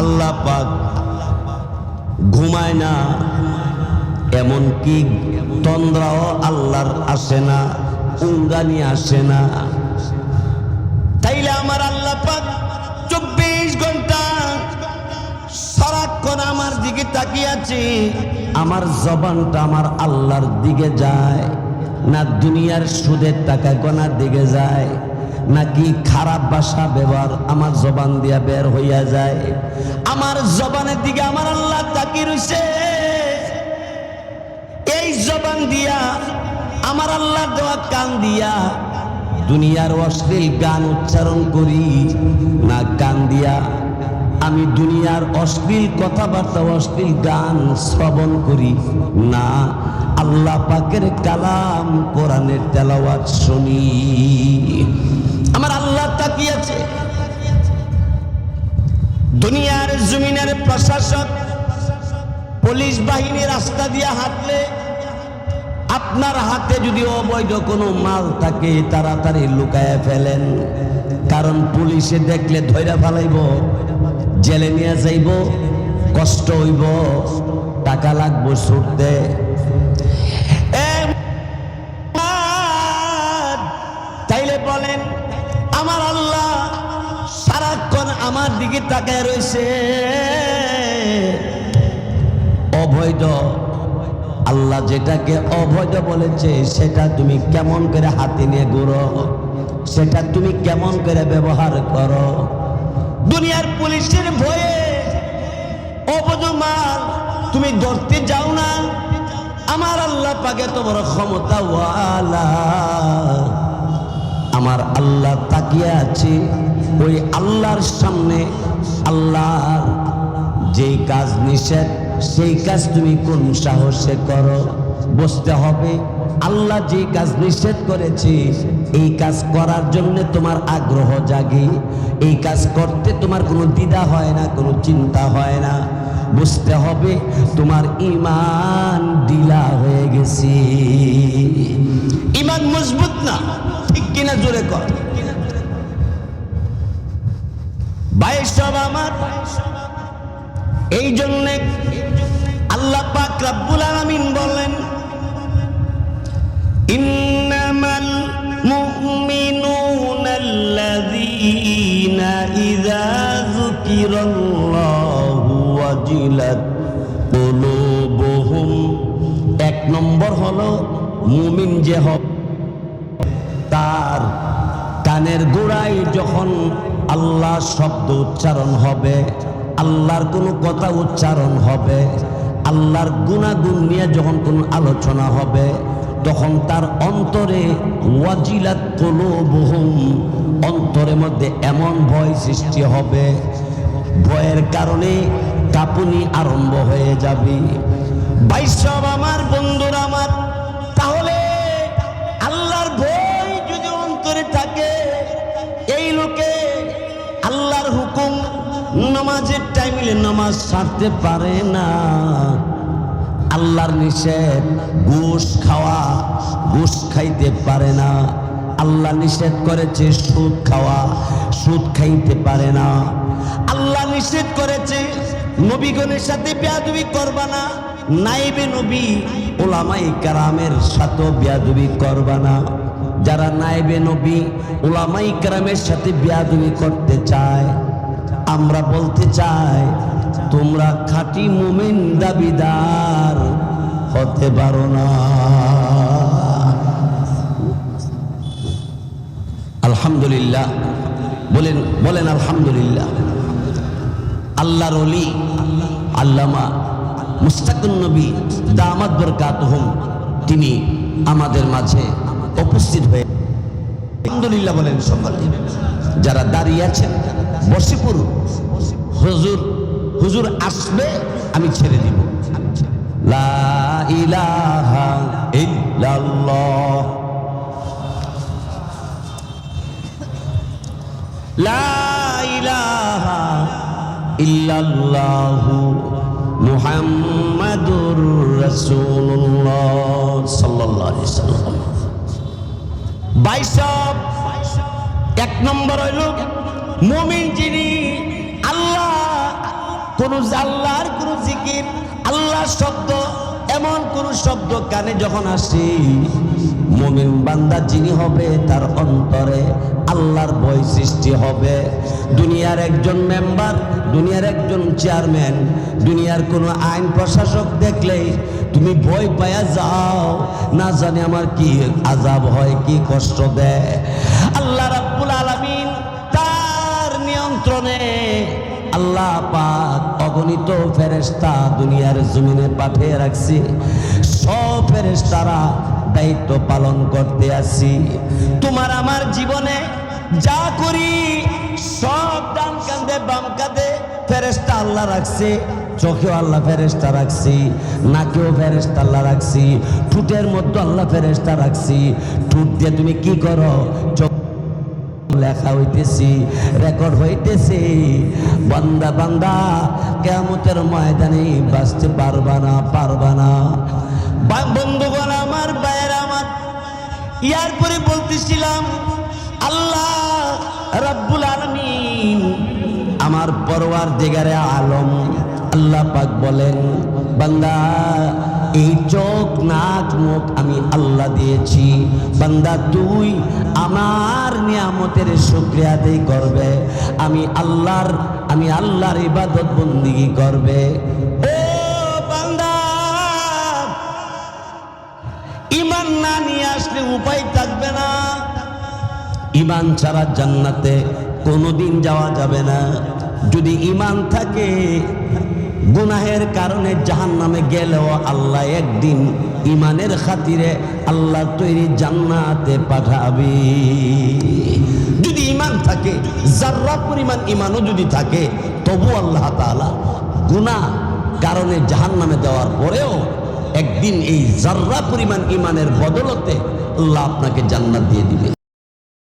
আল্লাহ পাক ঘুমায় না, এমনকি তন্দ্রাও আল্লাহর আসে না, উঙ্গানি আসে না। তাইলে আমার আল্লাহ পাক চব্বিশ ঘণ্টা সারাক্ষণ আমার দিকে তাকিয়ে আছে। আমার জবানটা আমার আল্লাহর দিকে যায়, না দুনিয়ার সুদের টাকা গোনার দিকে যায়, নাকি খারাপ ভাষা ব্যবহার আমার জবান দিয়া বের হইয়া যায়। আমার জবানের দিকে আমার আল্লাহ তাকিয়ে রইছে। এই জবান দিয়া আমার আল্লাহ দেওয়া কান দিয়া দুনিয়ার অশ্লীল গান উচ্চারণ করি, না কান দিয়া আমি দুনিয়ার অশ্লীল কথাবার্তা, অশ্লীল গান শ্রবণ করি। না, আল্লাহ পাকের কালাম কোরআনের তেলাওয়াত শুনি। আমার আল্লাহ তাকিয়েছে। দুনিয়ার জমিনের প্রশাসক, পুলিশ বাহিনী রাস্তা দিয়ে হাঁটলে আপনার হাতে যদি অবৈধ কোনো মাল থাকে, তাড়াতাড়ি লুকায় ফেলেন। কারণ পুলিশে দেখলে ধৈরা ফেলাইব। জেলে নিয়ে যাইব, কষ্ট হইব, টাকা লাগবো ছুটতে। তাইলে বলেন, আমার আল্লাহ সারাক্ষণ আমার দিকে তাকায় রয়েছে অবৈধ, আল্লাহ যেটাকে অবৈধ বলেছে, সেটা তুমি কেমন করে হাতে নিয়ে ঘুরো? সেটা তুমি কেমন করে ব্যবহার করো? দুনিয়ার পুলিশের ভয়ে অবৈধ মাল, তুমি ধরতে যাও না। আমার আল্লাহ পাকে তো বড় ক্ষমতা ওয়ালা আমার আল্লাহ তাকিয়ে আছে, ওই আল্লাহর সামনে। আল্লাহর যেই কাজ নিষেধ, সেই কাজ তুমি কোন সাহসে করো? বসতে হবে। আল্লাহ যে কাজ নিষেধ করেছে, এই কাজ করার জন্য তোমার আগ্রহ জাগে। এই কাজ করতে তোমার কোনো দ্বিধা হয় না, কোনো চিন্তা হয় না। বুঝতে হবে তোমার ইমান ডিলা হয়ে গেছে। ইমান মজবুত না, ঠিক কিনা জোরে কর। আমার। এই জন্যে আল্লাহ পাক রাব্বুল আলামিন বলেন যুকিরাল্লাহু ওয়াজিলাত কুলুবুহুম। এক নম্বর হলো মুমিন যে হবে তার কানের গোড়ায় যখন আল্লাহ শব্দ উচ্চারণ হবে, আল্লাহর কোনো কথা উচ্চারণ হবে, আল্লাহর গুণাগুণ নিয়ে যখন কোনো আলোচনা হবে, তখন তার অন্তরে ওয়াজিলাত কলুবুহুম, অন্তরের মধ্যে এমন ভয় সৃষ্টি হবে ভয়ের কারণে কাঁপুনি আরম্ভ হয়ে যাবে। বাইসব আমার, বন্ধুরা আমার, তাহলে আল্লাহর ভয় যদি অন্তরে থাকে, এই লোকে আল্লাহর হুকুম নামাজের টাইমে নামাজ ছাড়তে পারে না। আল্লাহর নিষেধ, ঘুষ খাওয়া, ঘুষ খাইতে পারে না। আল্লাহ নিষেধ করেছে, সুদ খাওয়া, সুদ খাইতে পারে না। নবীগণের সাথে বেয়াদবি করবা না। নাইবে নবী ওলামাই কারামের সাথে বেয়াদবি করবা না। যারা নাইবে নবী ওলামাই কারামের সাথে বেয়াদবি করতে চায়, আমরা বলতে চাই, তোমরা খাঁটি মুমিন দাবিদার হতে পারো না। আলহামদুলিল্লাহ। বলেন বলেন আলহামদুলিল্লাহ। আল্লাহর অলি আল্লামা মুস্তাকুন নবী দামাদ বরকাতহুম, তিনি আমাদের মাঝে উপস্থিত হয়ে আলহামদুলিল্লাহ বলেন সকলে, যারা দাঁড়িয়ে আছেন বসে পড়ুন হুজুর হুজুর আসবে, আমি ছেড়ে দিব। লা ইল্লাল্লাহ মুহাম্মাদুর রাসূলুল্লাহ সাল্লাল্লাহু আলাইহি সাল্লাম। বাইশাব এক নম্বর হইল মুমিন যিনি আল্লাহ, কোন আল্লাহর কোন জিকির আল্লাহ শব্দ এমন কোন শব্দ কানে যখন আসে, মুমিন বান্দা যিনি হবে, তার অন্তরে আল্লাহর ভয় সৃষ্টি হবে। দুনিয়ার একজন মেম্বার, দুনিয়ার একজন চেয়ারম্যান, দুনিয়ার কোনো আইন প্রশাসক দেখলেই তুমি ভয় পায়া যাও। না জানি আমার কি আজাব হয়, কি কষ্ট দেয়। আল্লাহ রাব্বুল আলামিন তার নিয়ন্ত্রণে আল্লাহ পাক অগণিত ফেরেশতা দুনিয়ার জমিনে পাঠিয়ে রাখছি। সব ফেরেশতারা দায়িত্ব পালন করতে আসি তোমার আমার জীবনে যা করি, সব ডান কান্দে বাম কাঁধে ফেরেশতা আল্লাহ রাখছে। চোখেও আল্লাহ ফেরেশতা রাখছি, নাকেও ফেরেশতা আল্লাহ রাখছি, ঠুটের মধ্যে আল্লাহ ফেরেশতা রাখছি। ঠুট দিয়ে তুমি কি করো? চোখ লেখা হইতেছি রেকর্ড হইতেছে। বান্দা বান্দা কেমতের ময়দানে বাঁচতে পারবা না পারবা না। বন্ধুগণ আমার বাইরে আমার ইয়ার পরে বলতেছিলাম, আল্লাহ রাব্বুল আলামিন আমার পরওয়ার দিগারে আলম, আল্লাহ পাক বলেন, বান্দা এই চোখ নাক মুখ আমি আল্লাহ দিয়েছি। বান্দা, তুই আমার নিয়ামতের শুক্রিয়া আদায় করবে। আমি আল্লাহর আমি আল্লাহর ইবাদত বন্দিগি করবে। ইমান না নিয়ে আসলে উপায় থাকবে না। ইমান ছাড়া জান্নাতে কোনোদিন যাওয়া যাবে না। যদি ইমান থাকে গুনাহের কারণে জাহান নামে গেলেও আল্লাহ একদিন ইমানের খাতিরে আল্লাহ তৈরি জান্নাতে পাঠাবি। যদি ইমান থাকে, যার্রা পরিমাণ ইমানও যদি থাকে, তবু আল্লাহ তাআলা গুনাহ কারণে জাহান নামে দেওয়ার পরেও একদিন এই জার্রা পরিমাণ ইমানের বদলতে আল্লাহ আপনাকে জান্নাত দিয়ে দিবে।